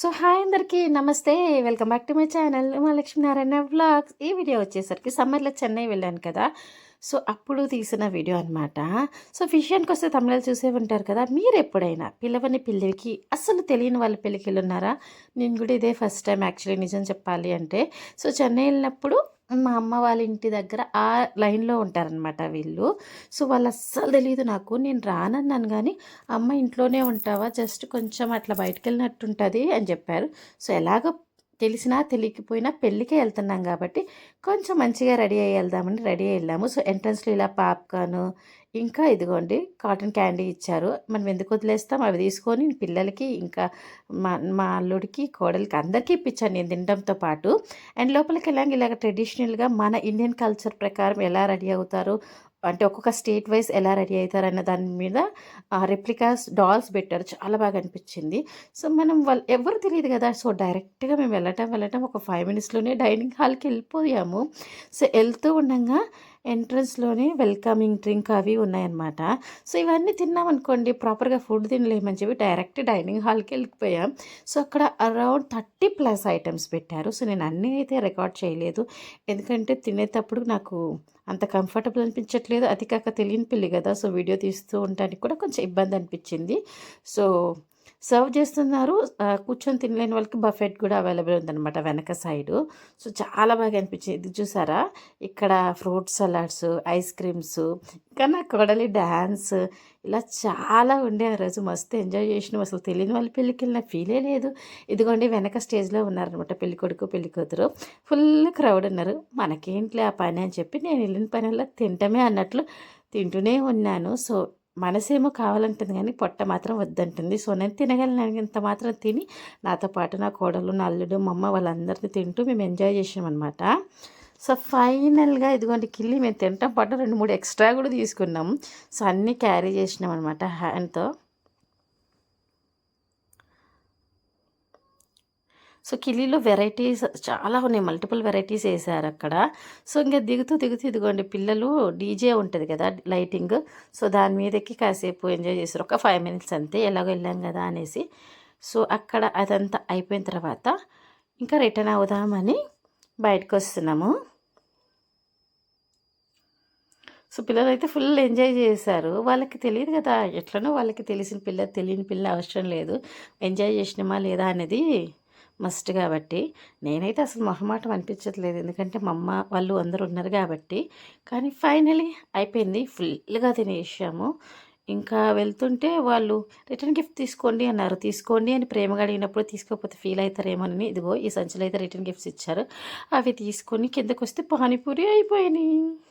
So hi అందరికీ నమస్తే. Welcome back to my channel మా లక్ష్మీనారాయణ వ్లాగ్స్. ఈ వీడియో వచ్చేసరికి సమ్మర్లో చెన్నై వెళ్ళాను కదా. సో అప్పుడు తీసిన వీడియో అనమాట సో విషయానికి వస్తే తమిళ చూసే ఉంటారు కదా. మీరు ఎప్పుడైనా పిల్లవని పిల్లకి అస్సలు తెలియని వాళ్ళ పెళ్ళికి వెళ్ళున్నారా? నేను కూడా ఇదే ఫస్ట్ టైం యాక్చువల్లీ నిజం చెప్పాలి అంటే. సో చెన్నై వెళ్ళినప్పుడు మా అమ్మ వాళ్ళ ఇంటి దగ్గర ఆ లైన్లో ఉంటారనమాట వీళ్ళు. సో వాళ్ళు అస్సలు తెలియదు నాకు. నేను రానన్నాను కానీ అమ్మ ఇంట్లోనే ఉంటావా? జస్ట్ కొంచెం అట్లా బయటకు వెళ్ళినట్టుంటుంది అని చెప్పారు. సో ఎలాగో తెలిసినా తెలియకపోయినా పెళ్ళికే వెళ్తున్నాం కాబట్టి కొంచెం మంచిగా రెడీ అయ్యి వెళ్దామని రెడీ వెళ్ళాము. సో ఎంట్రన్స్లో ఇలా పాప్కార్న్ ఇంకా ఇదిగోండి కాటన్ క్యాండీ ఇచ్చారు. మనం ఎందుకు వదిలేస్తాం? అవి తీసుకొని పిల్లలకి ఇంకా మా మా అల్లుడికి కోడలికి అందరికీ ఇప్పించాను నేను తినడంతో పాటు. అండ్ లోపలికి వెళ్ళాక ఇలాగ ట్రెడిషనల్గా మన ఇండియన్ కల్చర్ ప్రకారం ఎలా రెడీ అవుతారు? అంటే ఒక్కొక్క స్టేట్ వైజ్ ఎలా రెడీ అవుతారు అన్న దాని మీద రెప్లికాస్ డాల్స్ పెట్టారు. చాలా బాగా అనిపించింది. సో మనం వాళ్ళు ఎవరు తెలియదు కదా? సో డైరెక్ట్గా మేము వెళ్ళటం వెళ్ళటం ఒక ఫైవ్ మినిట్స్లోనే డైనింగ్ హాల్కి వెళ్ళిపోయాము. సో వెళ్తూ ఉండగా ఎంట్రన్స్లోనే వెల్కమింగ్ డ్రింక్ అవి ఉన్నాయన్నమాట. సో ఇవన్నీ తిన్నామనుకోండి ప్రాపర్గా ఫుడ్ తినలేమని చెప్పి డైరెక్ట్ డైనింగ్ హాల్కి వెళ్ళిపోయాం. సో అక్కడ అరౌండ్ థర్టీ ప్లస్ ఐటమ్స్ పెట్టారు. సో నేను అన్నీ అయితే రికార్డ్ చేయలేదు. ఎందుకంటే తినేటప్పుడు నాకు అంత కంఫర్టబుల్ అనిపించట్లేదు. అది కాక తెలియని పిల్లి కదా సో వీడియో తీస్తూ ఉండడానికి కూడా కొంచెం ఇబ్బంది అనిపించింది. సో సర్వ్ చేస్తున్నారు. కూర్చొని తినలేని వాళ్ళకి బఫెట్ కూడా అవైలబుల్ ఉందన్నమాట వెనక సైడు. సో చాలా బాగా అనిపించింది. ఇది చూసారా? ఇక్కడ ఫ్రూట్ సలాడ్స్ ఐస్ క్రీమ్స్ ఇంకా నా కొడలి డ్యాన్స్ ఇలా చాలా ఉండే ఆ రోజు. మస్తు ఎంజాయ్ చేసినాం. అసలు తెలియని వాళ్ళ పెళ్ళికి వెళ్ళిన ఫీలే లేదు. ఇదిగోండి వెనక స్టేజ్లో ఉన్నారనమాట పెళ్ళి కొడుకు పెళ్ళి కూతురు ఫుల్ క్రౌడ్ ఉన్నారు. మనకేంట్లే ఆ పని అని చెప్పి నేను వెళ్ళిన పని వల్ల తింటమే అన్నట్లు తింటూనే ఉన్నాను. సో మనసేమో కావాలంటుంది కానీ పొట్ట మాత్రం వద్దంటుంది. సో నేను తినగలిగినంత మాత్రం తిని నాతో పాటు నా కోడలు నా అల్లుడు మా అమ్మ వాళ్ళందరినీ తింటూ మేము ఎంజాయ్ చేసామన్నమాట సో ఫైనల్గా ఇదిగోండి కిల్లి మేము తింటాం పాటు రెండు మూడు ఎక్స్ట్రా కూడా తీసుకున్నాం. సో అన్నీ క్యారీ చేసినాం అనమాట హ్యాండ్తో. సో కిలీలో వెరైటీస్ చాలా ఉన్నాయి. మల్టిపుల్ వెరైటీస్ వేసారు అక్కడ. సో ఇంకా దిగుతూ దిగుతూ ఇదిగోండి పిల్లలు డీజే ఉంటుంది కదా లైటింగ్. సో దాని మీదకి కాసేపు ఎంజాయ్ చేశారు. ఒక ఫైవ్ మినిట్స్ అంతే ఎలాగో వెళ్ళాం కదా అనేసి. సో అక్కడ అదంతా అయిపోయిన తర్వాత ఇంకా రిటర్న్ అవుదామని బయటకు వస్తున్నాము. సో పిల్లలు అయితే ఫుల్ ఎంజాయ్ చేశారు. వాళ్ళకి తెలియదు కదా ఎట్లనో వాళ్ళకి తెలిసిన పిల్ల తెలియని పిల్ల అవసరం లేదు. ఎంజాయ్ చేసినామా లేదా అనేది మస్ట్ కాబట్టి నేనైతే అసలు మొహమాటం అనిపించట్లేదు. ఎందుకంటే మా అమ్మ వాళ్ళు అందరూ ఉన్నారు కాబట్టి. కానీ ఫైనలీ అయిపోయింది. ఫుల్గా తినేసాము. ఇంకా వెళ్తుంటే వాళ్ళు రిటర్న్ గిఫ్ట్ తీసుకోండి అన్నారు. తీసుకోండి అని ప్రేమగా అడిగినప్పుడు తీసుకోకపోతే ఫీల్ అవుతారేమోనని ఇదిగో ఈ సంచులు అయితే రిటర్న్ గిఫ్ట్స్ ఇచ్చారు. అవి తీసుకొని కిందకు వస్తే పానీపూరి అయిపోయినాయి.